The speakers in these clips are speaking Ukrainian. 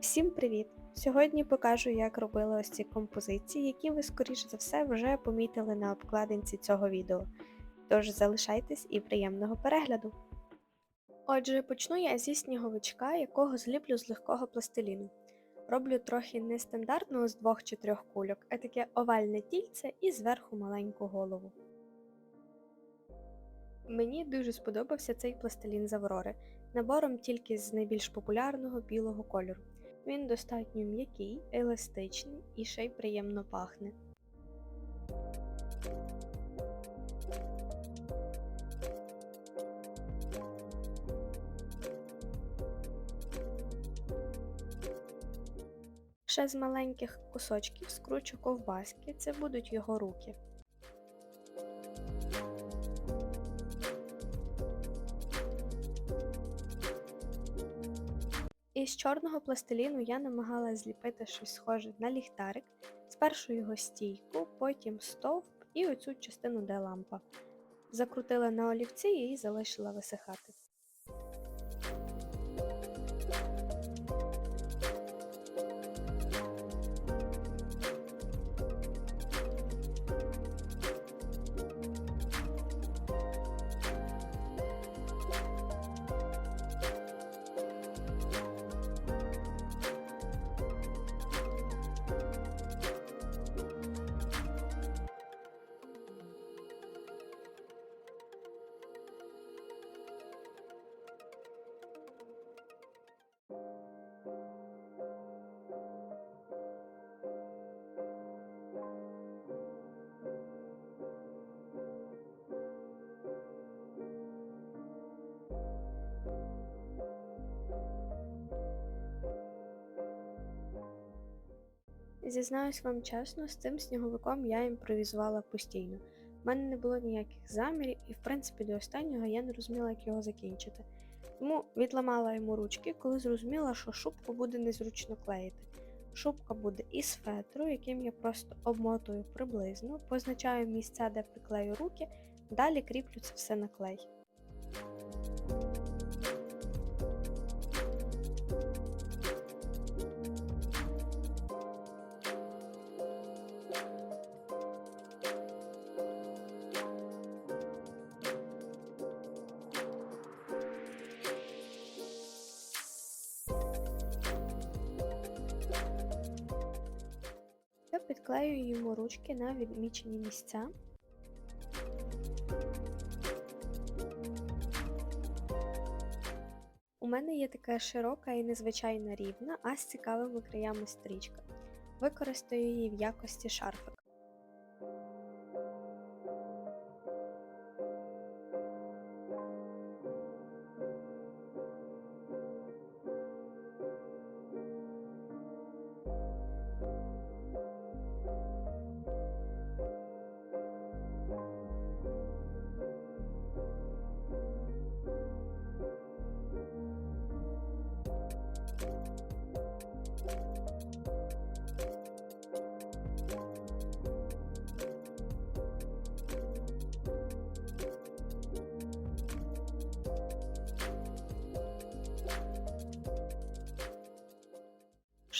Всім привіт! Сьогодні покажу, як робила ось ці композиції, які ви, скоріш за все, вже помітили на обкладинці цього відео. Тож залишайтесь і приємного перегляду! Отже, почну я зі сніговичка, якого зліплю з легкого пластиліну. Роблю трохи нестандартного з двох чи трьох кульок, а таке овальне тільце і зверху маленьку голову. Мені дуже сподобався цей пластилін з Аврори, набором тільки з найбільш популярного білого кольору. Він достатньо м'який, еластичний і ще й приємно пахне. Ще з маленьких кусочків скручу ковбаски, це будуть його руки. Із чорного пластиліну я намагалася зліпити щось схоже на ліхтарик, спершу його стійку, потім стовп і оцю частину, де лампа. Закрутила на олівці і залишила висихати. Зізнаюсь вам чесно, з цим сніговиком я імпровізувала постійно. У мене не було ніяких замірів, і в принципі до останнього я не розуміла, як його закінчити. Тому відламала йому ручки, коли зрозуміла, що шубку буде незручно клеїти. Шубка буде із фетру, яким я просто обмотую приблизно, позначаю місця, де приклею руки, далі кріплю це все на клей. Йому ручки на відмічені місця. У мене є така широка і незвичайно рівна, а з цікавими краями стрічка. Використаю її в якості шарфика.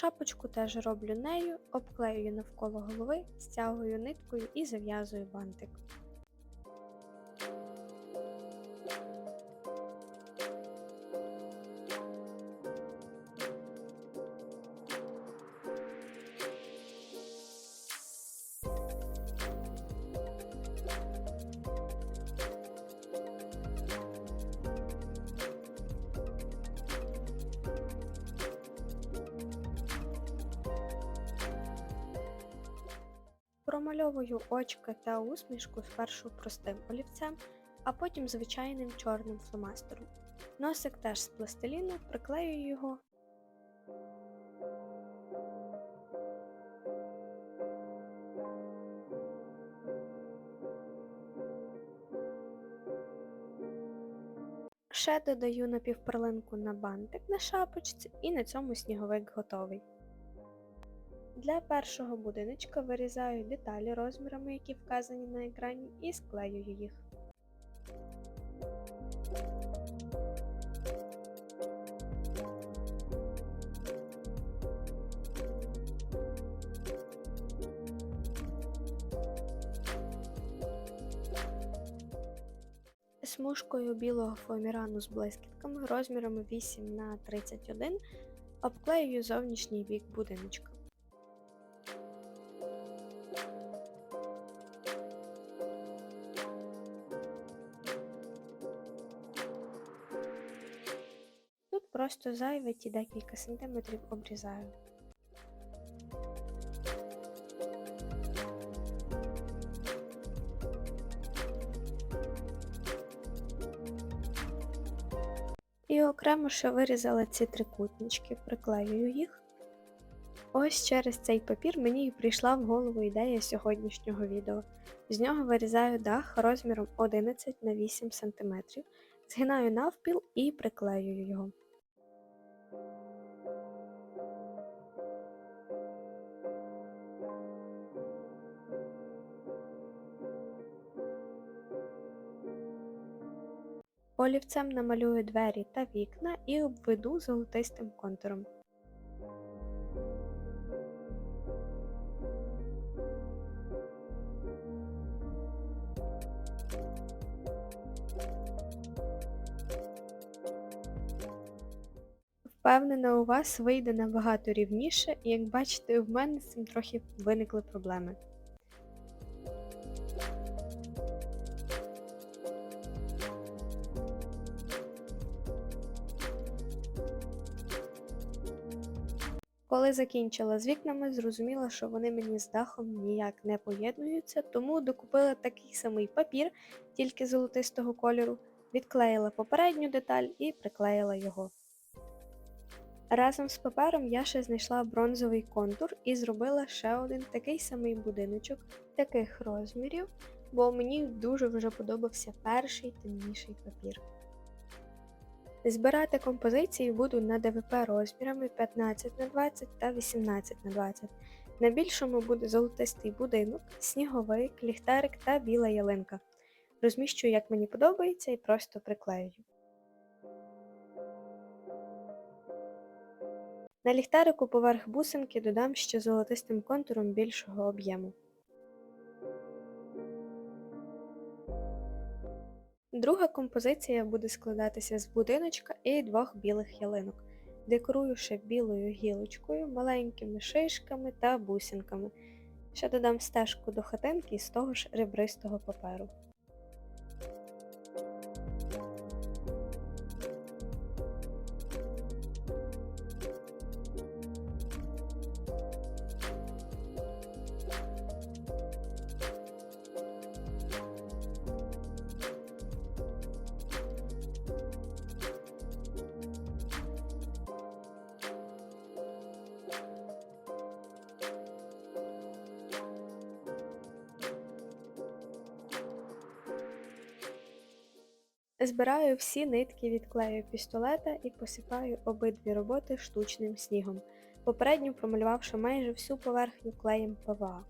Шапочку теж роблю нею, обклеюю навколо голови, стягую ниткою і зав'язую бантик. Промальовую очка та усмішку спершу простим олівцем, а потім звичайним чорним фломастером. Носик теж з пластиліну, приклею його. Ще додаю напівперлинку на бантик на шапочці і на цьому сніговик готовий. Для першого будиночка вирізаю деталі розмірами, які вказані на екрані, і склеюю їх. Смужкою білого фоамірану з блискітками розмірами 8х31 обклеюю зовнішній бік будиночка. Просто зайве ті декілька сантиметрів обрізаю. І окремо ще вирізала ці трикутнички, приклеюю їх. Ось через цей папір мені і прийшла в голову ідея сьогоднішнього відео. З нього вирізаю дах розміром 11 на 8 см, згинаю навпіл і приклеюю його. Олівцем намалюю двері та вікна і обведу золотистим контуром. Впевнена, у вас вийде набагато рівніше, і як бачите, в мене з цим трохи виникли проблеми. Коли закінчила з вікнами, зрозуміла, що вони мені з дахом ніяк не поєднуються, тому докупила такий самий папір, тільки золотистого кольору, відклеїла попередню деталь і приклеїла його. Разом з папером я ще знайшла бронзовий контур і зробила ще один такий самий будиночок таких розмірів, бо мені дуже вже подобався перший темніший папір. Збирати композиції буду на ДВП розмірами 15х20 та 18х20. На більшому буде золотистий будинок, сніговик, ліхтарик та біла ялинка. Розміщую, як мені подобається, і просто приклеюю. На ліхтарику поверх бусинки додам ще золотистим контуром більшого об'єму. Друга композиція буде складатися з будиночка і двох білих ялинок. декоруючи білою гілочкою, маленькими шишками та бусинками. Ще додам стежку до хатинки з того ж ребристого паперу. Збираю всі нитки від клею пістолета і посипаю обидві роботи штучним снігом, попередньо промалювавши майже всю поверхню клеєм ПВА.